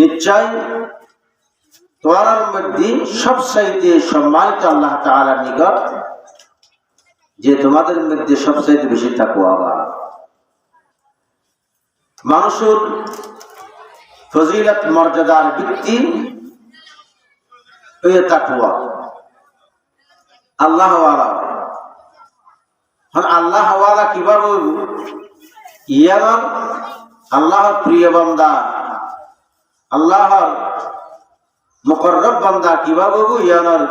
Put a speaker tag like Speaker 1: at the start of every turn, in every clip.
Speaker 1: নিশ্চয় তোমার মধ্যে সবসাইতে সম্মানিত আল্লাহ তাআলার নিকট যে তোমাদের মধ্যে সবচাইতে বেশি তাকুয়া মানুষের ফজিলত মর্যাদার ভিত্তি ওই তাকুয়া আল্লাহ আল্লাহ কীভাবে ইয়ার আল্লাহর প্রিয় বান্দা। আল্লাহর মুকররব বান্দা কীভাবে ইয়ার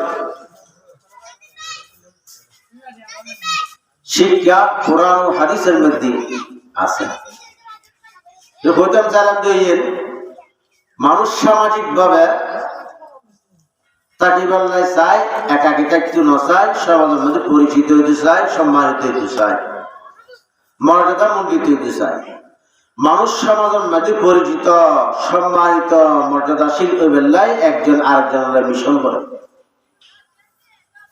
Speaker 1: শিক্ষা, কোরআন ও হাদিসের মধ্যে আছে? হইতাম চালাম দইয়ের, মানুষ সামাজিক ভাবে তাকে বললাই চাই একাকিটা একটু নচায় সমাজের মধ্যে পরিচিত হইতে চায়, সম্মানিত হইতে চায় মর্যাদা মণ্ডিত হইতে চায়। মানুষ সমাজের মধ্যে পরিচিত, সম্মানিত, মর্যাদাশীল ওই বেলায় একজন আরেকজনের মিশন করে।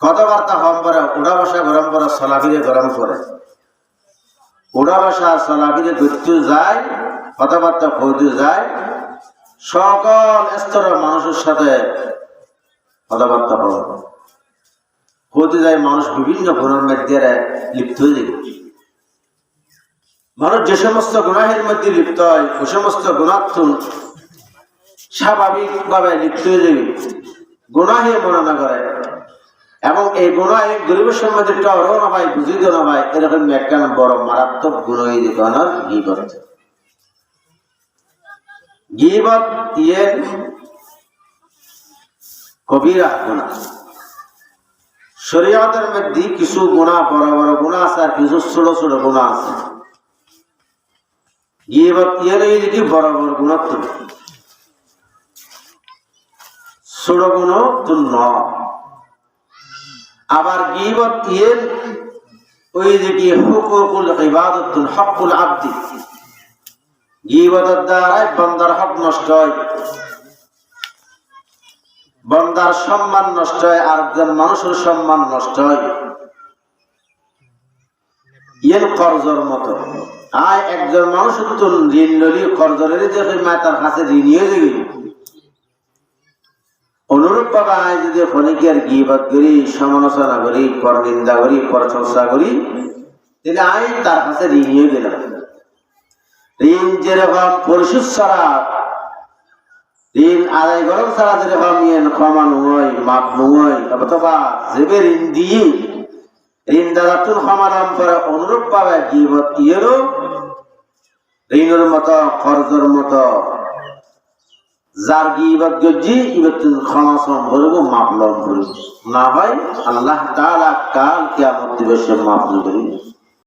Speaker 1: কথাবার্তা হম পরে উড়া ভাষা গরম পরে সলাফিরে গরম করে উড়া ভাষা সলাফিরে ঘুরতে যায়, কথাবার্তা কইতে যায়, সকল স্তরের মানুষের সাথে কথাবার্তা হবে হতে যায় মানুষ বিভিন্ন গুণের মধ্যে লিপ্ত হয়ে যায়। মানুষ যে সমস্ত গুণাহের মধ্যে লিপ্ত হয় ওই সমস্ত গুণার্থন স্বাভাবিকভাবে লিপ্ত হয়ে যাবে। গুণাহে মনে করে। এবং এই গুণাহে গরিবের সম্বন্ধে টরও না ভাই বুঝিত না ভাই এরকম একটা বড় মারাত্মক গুণ হয়ে যেত ঘি করতে গিবত ইয়ে কবিরা গুণা। শরীয়তের মধ্যে কিছু গুণা, বড় বড় গুণা আছে, আর কিছু ছোট ছোট গুণা আছে। গিবত ইয়ের এই দিকে বড় বড় গুণা তো ন। আবার গিবত ইয়ের ওই দিকে হুকুকুল ইবাদত হকুল আব্দি। গিবতের দ্বারাই বন্দার হক নষ্ট হয়। বন্দার সম্মান নষ্ট হয়, আর একজন মানুষের সম্মান নষ্ট হয়। ইয়ের কর্জর মতো। আয় একজন মানুষ তো ঋণ নলি কর্জরের যে কাছে ঋণী হয়ে যাবে। অনুরূপ ভাবে আয় যদি করি, সমালোচনা করি পর নিন্দা করি করি, তাহলে আয় তার কাছে ঋণী হয়ে গেলাম ঋণ যেরকম পরিশোধ ছাড়া, ঋণ আদায় করেন ছাড়া যেরকম নয় মাপ নয়, অথবা যেবে ঋণ দিয়ে, ঋণ দাদাতুন সমাধান করে অনুরূপ পাবে ইয়েরও ঋণের মতো খরচের মতো। যার গিবত গজি ইবত ক্ষমা সম করব মাপ লম করব না হয় আল্লাহ তাআলা কাল কিয়ামত দিবসে মাপ করিবে